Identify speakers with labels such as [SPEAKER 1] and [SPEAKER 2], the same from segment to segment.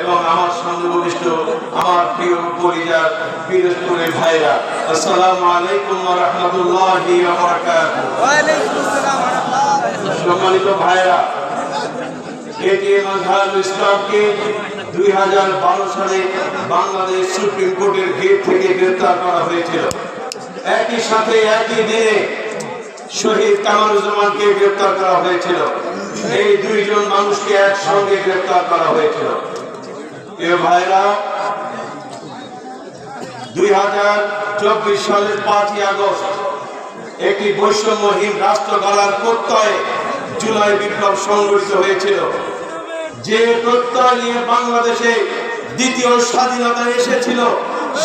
[SPEAKER 1] এবং আমার সঙ্গে বলিষ্ঠ আমার প্রিয় পরিবার পিরোজপুরের ভাইরা, আসসালামু আলাইকুম ওয়া রাহমাতুল্লাহি ওয়া বারাকাতুহু।
[SPEAKER 2] ওয়ালাইকুম আসসালাম ওয়া রাহমাতুল্লাহ
[SPEAKER 1] সম্মানিত ভাইরা, এটিএম আজহারুল ইসলামকে দুই হাজার বারো সালে বাংলাদেশ সুপ্রিম কোর্টের গেট থেকে গ্রেপ্তার করা হয়েছিল। একই সাথে একই দিনে শহীদ কামারুজ্জামানকে গ্রেপ্তার করা হয়েছিল। এই দুইজন মানুষকে একসঙ্গে গ্রেপ্তার করা হয়েছিল। জুলাই বিপ্লব হয়েছিল। যে নিয়ে বাংলাদেশে দ্বিতীয় স্বাধীনতা এসেছিল,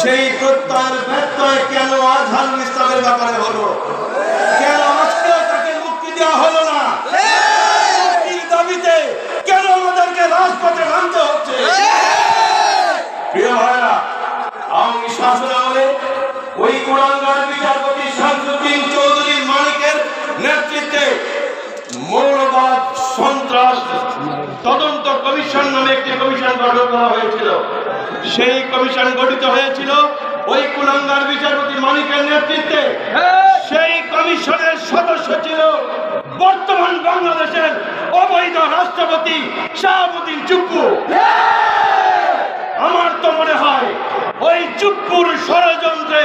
[SPEAKER 1] সেই প্রত্যয়ের ব্যত্যয় কেন আজহারুল ইসলামের ব্যাপারে হলো? কেন আজকে তাকে মুক্তি দেওয়া হলো না মুক্তির দাবিতে কেন আমাদেরকে রাজপথে নামতে হচ্ছে সেই কমিশন গঠিত হয়েছিল ওই কুলাঙ্গার বিচারপতি মানিকের নেতৃত্বে। সেই কমিশনের সদস্য ছিল বর্তমান বাংলাদেশের অবৈধ রাষ্ট্রপতি শাহাবুদ্দিন চুপ্পু আমার তো মনে হয় ওই চুপ্পুর ষড়যন্ত্রে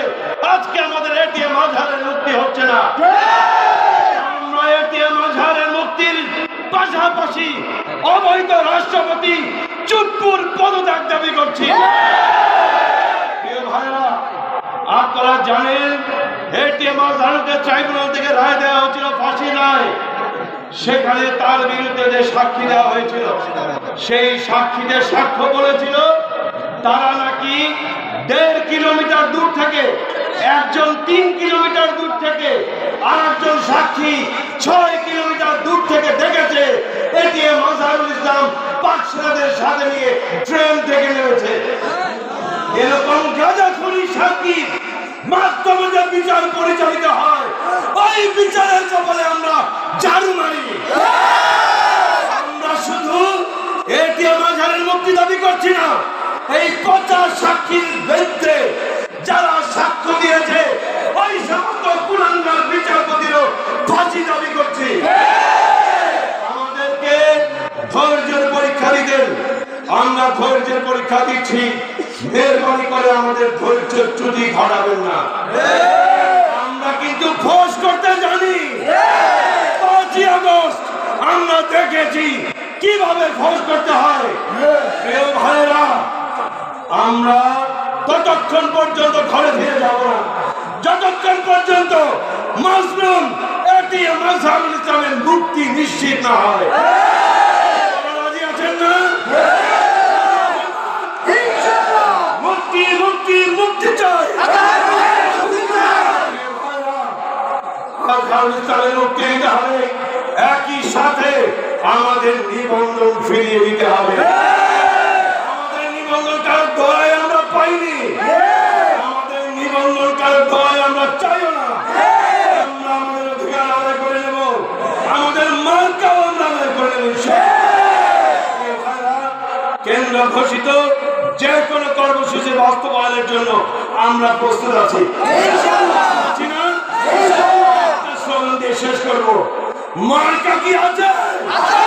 [SPEAKER 1] আজকে আমাদের এটিএম আজহারের মুক্তি হচ্ছে না আমরা এটিএম আজহারের মুক্তির পাশাপাশি অবৈধ রাষ্ট্রপতি চুপ্পুর পদত্যাগ দাবি করছি। আপনারা জানেন, এটিএম আজহারকে ট্রাইব্যুনাল থেকে রায় দেওয়া হয়েছিল ফাঁসি রায়। সেখানে তার বিরুদ্ধে যে সাক্ষী দেওয়া হয়েছিল, সেই সাক্ষীদের সাক্ষ্য বলেছিল, তারা নাকি দেড় কিলোমিটার দূর থেকে, একজন তিন কিলোমিটার দূর থেকে আর একজন সাক্ষী ছয় কিলোমিটার দূর থেকে দেখেছে। পাকসেনাদের সাথে নিয়ে ট্রেন থেকে নেমেছে। এরকম গাঁজাখুরি সাক্ষী মাধ্যমে যে বিচার পরিচালিত হয়, ওই বিচারের কপালে আমরা মারি। আমরা শুধু মুক্তি দাবি করছি না, এই পচার সাক্ষীর বিরুদ্ধে যারা সাক্ষ্য দিয়েছে, ওই সমস্ত কুলাঙ্গার বিচারপতিরও ফাঁসি দাবি করছি। আমাদেরকে দিতেন আমরা ধৈর্যের পরীক্ষা দিচ্ছি। মেহরবানি করে আমাদের ধৈর্য চ্যুতি ঘটাবেন না। আমরা কিন্তু ফোর্স করতে জানি। আগস্ট আমরা দেখেছি কীভাবে ফোর্স করতে হয়। ভাইরা আমরা ততক্ষণ পর্যন্ত ঘরে ফিরে যাব না। যতক্ষণ পর্যন্ত মাসরুম এটিএম আজহারুল ইসলামের মুক্তি নিশ্চিত না হয় আপনারা রাজি আছেন না মুক্তি মুক্তি মুক্তি চাই আজহারুল মুক্তি দিতে হবে। একই সাথে আমাদের নিবন্ধন ফিরিয়ে দিতে হবে। আমাদের নিবন্ধন কারোর দোয়ায় আমরা পাইনি। আমাদের নিবন্ধন কারোর দোয়ায় আমরা চাইও না। আমরা আমাদের অধিকার আদায় করে নেব। আমাদের মার্কাও আমরা আদায় করে নেব। কেন্দ্র ঘোষিত যে কোনো কর্মসূচি বাস্তবায়নের জন্য আমরা প্রস্তুত আছি। আছি মার্কা কি আছে? মার্কা